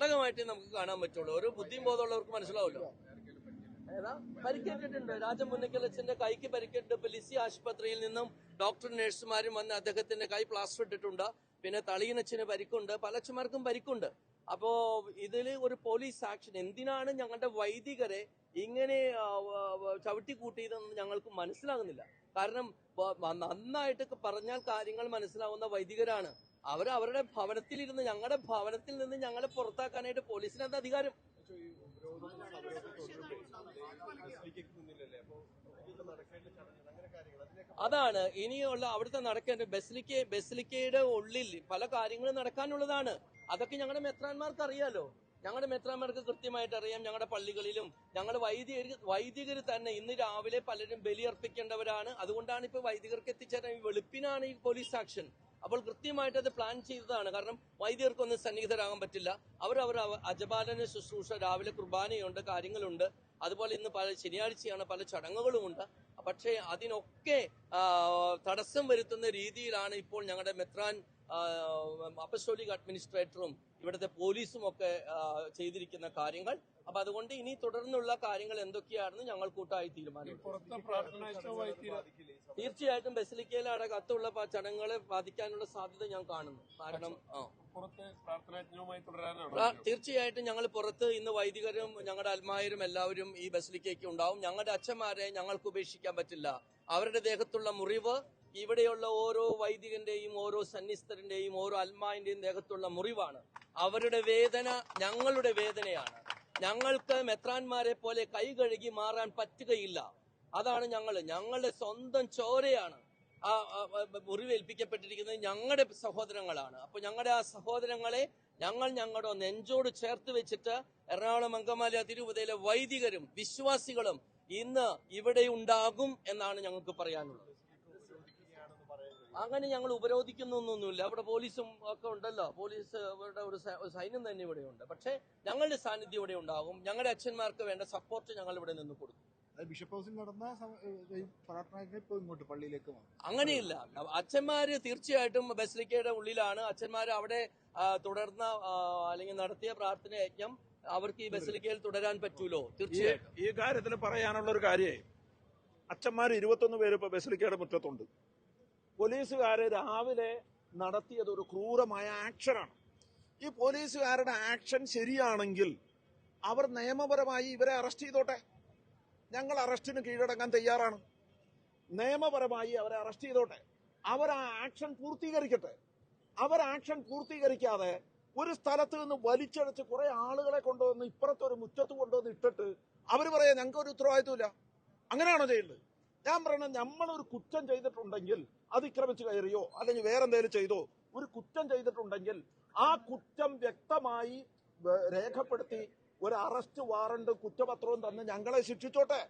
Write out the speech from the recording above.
നാടകമായിട്ടേ നമുക്ക് കാണാൻ പറ്റുള്ളൂ. ഒരു ബുദ്ധിയും ബോധമുള്ളവർക്ക് മനസ്സിലാവുമല്ലോ. ഏതാ? പരിക്കേറ്റിട്ടുണ്ട്. രാജൻ മുന്നക്കലച്ചന്റെ കൈക്ക് പരിക്കേറ്റിട്ട് ഇപ്പൊ ലിസി ആശുപത്രിയിൽ നിന്നും ഡോക്ടർ നഴ്സുമാരും വന്ന് അദ്ദേഹത്തിന്റെ കൈ പ്ലാസ്റ്റർ ഇട്ടിട്ടുണ്ട്. പിന്നെ തളിയനച്ചിന് പരിക്കുണ്ട്. പലച്ചമാർക്കും പരിക്കുണ്ട്. അപ്പോ ഇതിൽ ഒരു പോലീസ് ആക്ഷൻ. എന്തിനാണ് ഞങ്ങളുടെ വൈദികരെ ഇങ്ങനെ ചവിട്ടി കൂട്ടിയതെന്ന് ഞങ്ങൾക്ക് മനസ്സിലാകുന്നില്ല. കാരണം നന്നായിട്ട് പറഞ്ഞാൽ കാര്യങ്ങൾ മനസ്സിലാവുന്ന വൈദികരാണ്. അവർ അവരുടെ ഭവനത്തിലിരുന്ന് ഞങ്ങളുടെ ഭവനത്തിൽ നിന്ന് ഞങ്ങളെ പുറത്താക്കാനായിട്ട് പോലീസിന് എന്താ അധികാരം? അതാണ് ഇനിയുള്ള അവിടുത്തെ നടക്കേണ്ട ബസിലിക്ക ബസിലിക്കയുടെ ഉള്ളിൽ പല കാര്യങ്ങളും നടക്കാനുള്ളതാണ്. അതൊക്കെ ഞങ്ങളുടെ മെത്രാന്മാർക്ക് അറിയാലോ. ഞങ്ങളുടെ മെത്രാന്മാർക്ക് കൃത്യമായിട്ട് അറിയാം. ഞങ്ങളുടെ പള്ളികളിലും ഞങ്ങളുടെ വൈദികർ വൈദികർ തന്നെ ഇന്ന് രാവിലെ പലരും ബലിയർപ്പിക്കേണ്ടവരാണ്. അതുകൊണ്ടാണ് ഇപ്പൊ വൈദികർക്ക് എത്തിച്ചേരാൻ വെളുപ്പിനാണ് ഈ പോലീസ് ആക്ഷൻ. അപ്പോൾ കൃത്യമായിട്ട് അത് പ്ലാൻ ചെയ്തതാണ്. കാരണം വൈദികർക്കൊന്നും സന്നിഹിതരാകാൻ പറ്റില്ല. അവർ അവർ അജപാലന ശുശ്രൂഷ രാവിലെ കുർബാനയുണ്ട് കാര്യങ്ങളുണ്ട്. അതുപോലെ ഇന്ന് പല ശനിയാഴ്ചയാണ് പല ചടങ്ങുകളുമുണ്ട്. പക്ഷേ അതിനൊക്കെ തടസ്സം വരുത്തുന്ന രീതിയിലാണ് ഇപ്പോൾ ഞങ്ങളുടെ മെത്രാൻ അപ്പസ്റ്റോലിക് അഡ്മിനിസ്ട്രേറ്ററും ഇവിടുത്തെ പോലീസും ഒക്കെ ചെയ്തിരിക്കുന്ന കാര്യങ്ങൾ. അപ്പൊ അതുകൊണ്ട് ഇനി തുടർന്നുള്ള കാര്യങ്ങൾ എന്തൊക്കെയാണെന്ന് ഞങ്ങൾ കൂട്ടായി തീരുമാനിക്കും. തീർച്ചയായിട്ടും ബസിലിക്കയിൽ അടക്കത്തുള്ള പ- ചടങ്ങുകളെ ബാധിക്കാനുള്ള സാധ്യത ഞാൻ കാണുന്നു. കാരണം തീർച്ചയായിട്ടും ഞങ്ങൾ പുറത്ത് ഇന്ന് വൈദികരും ഞങ്ങളുടെ അൽമായരും എല്ലാവരും ഈ ബസിലിക്കേക്ക് ഉണ്ടാവും. ഞങ്ങളുടെ അച്ഛന്മാരെ ഞങ്ങൾക്ക് ഉപേക്ഷിക്കാൻ പറ്റില്ല. അവരുടെ ദേഹത്തുള്ള മുറിവ് ഇവിടെയുള്ള ഓരോ വൈദികന്റെയും ഓരോ സന്നിസ്ഥരന്റെയും ഓരോ അൽമാന്റെയും ദേഹത്തുള്ള മുറിവാണ്. അവരുടെ വേദന ഞങ്ങളുടെ വേദനയാണ്. ഞങ്ങൾക്ക് മെത്രാന്മാരെ പോലെ കൈ കഴുകി മാറാൻ പറ്റുകയില്ല. അതാണ് ഞങ്ങൾ. ഞങ്ങളുടെ സ്വന്തം ചോരയാണ്. മുറിവേൽപ്പിക്കപ്പെട്ടിരിക്കുന്നത് ഞങ്ങളുടെ സഹോദരങ്ങളാണ്. അപ്പൊ ഞങ്ങളുടെ ആ സഹോദരങ്ങളെ ഞങ്ങൾ ഞങ്ങളുടെ നെഞ്ചോട് ചേർത്ത് വെച്ചിട്ട് എറണാകുളം അങ്കമാലി തിരുവതയിലെ വൈദികരും വിശ്വാസികളും ഇന്ന് ഇവിടെ ഉണ്ടാകും എന്നാണ് ഞങ്ങൾക്ക് പറയാനുള്ളത്. അങ്ങനെ ഞങ്ങൾ ഉപരോധിക്കുന്നൊന്നുമില്ല അവിടെ പോലീസും ഒക്കെ ഉണ്ടല്ലോ. പോലീസ് അവരുടെ ഒരു സൈന്യം തന്നെ ഇവിടെ ഉണ്ട്. പക്ഷേ ഞങ്ങളുടെ സാന്നിധ്യം ഇവിടെ ഉണ്ടാകും. ഞങ്ങളുടെ അച്ഛന്മാർക്ക് വേണ്ട സപ്പോർട്ട് ഞങ്ങൾ ഇവിടെ നിന്ന് കൊടുക്കും. ബിഷപ്പ് ഹൗസിൽ നടന്ന പ്രാർത്ഥന ഇപ്പോൾ ഇങ്ങോട്ട് പള്ളിയിലേക്ക് വന്നു. അങ്ങനെയില്ല. അച്ഛന്മാര് തീർച്ചയായിട്ടും ബസലിക്കയുടെ ഉള്ളിലാണ്. അച്ഛന്മാർ അവിടെ തുടർന്ന അല്ലെങ്കിൽ നടത്തിയ പ്രാർത്ഥന യജ്ഞം അവർക്ക് ഈ ബസലിക്കയിൽ തുടരാൻ പറ്റൂലോ? തീർച്ചയായിട്ടും. ഈ കാര്യത്തിൽ പറയാനുള്ള ഒരു കാര്യേ അച്ഛന്മാർ ഇരുപത്തൊന്ന് പേര് ഇപ്പൊ ബസലിക്കയുടെ മുറ്റത്തുണ്ട്. പോലീസുകാര് രാവിലെ നടത്തിയത് ഒരു ക്രൂരമായ ആക്ഷനാണ്. ഈ പോലീസുകാരുടെ ആക്ഷൻ ശരിയാണെങ്കിൽ അവർ നിയമപരമായി ഇവരെ അറസ്റ്റ് ചെയ്തോട്ടെ? ഞങ്ങൾ അറസ്റ്റിന് കീഴടങ്ങാൻ തയ്യാറാണ്. നിയമപരമായി അവരെ അറസ്റ്റ് ചെയ്തോട്ടെ. അവർ ആ ആക്ഷൻ പൂർത്തീകരിക്കട്ടെ. അവർ ആക്ഷൻ പൂർത്തീകരിക്കാതെ ഒരു സ്ഥലത്ത് നിന്ന് വലിച്ചടച്ച് കുറെ ആളുകളെ കൊണ്ടുവന്ന് ഇപ്പുറത്തെ ഒരു മുറ്റത്ത് കൊണ്ടുവന്ന് ഇട്ടിട്ട് അവർ പറയാ ഞങ്ങൾക്ക് ഒരു ഉത്തരവാദിത്വമില്ല. അങ്ങനെയാണോ ചെയ്യുന്നത് ഞാൻ പറയണത് നമ്മളൊരു കുറ്റം ചെയ്തിട്ടുണ്ടെങ്കിൽ അതിക്രമിച്ച് കയറിയോ അല്ലെങ്കിൽ വേറെന്തേലും ചെയ്തോ ഒരു കുറ്റം ചെയ്തിട്ടുണ്ടെങ്കിൽ ആ കുറ്റം വ്യക്തമായി രേഖപ്പെടുത്തി ഒരു അറസ്റ്റ് വാറണ്ട് കുറ്റപത്രവും തന്ന് ഞങ്ങളെ ശിക്ഷിച്ചോട്ടെ.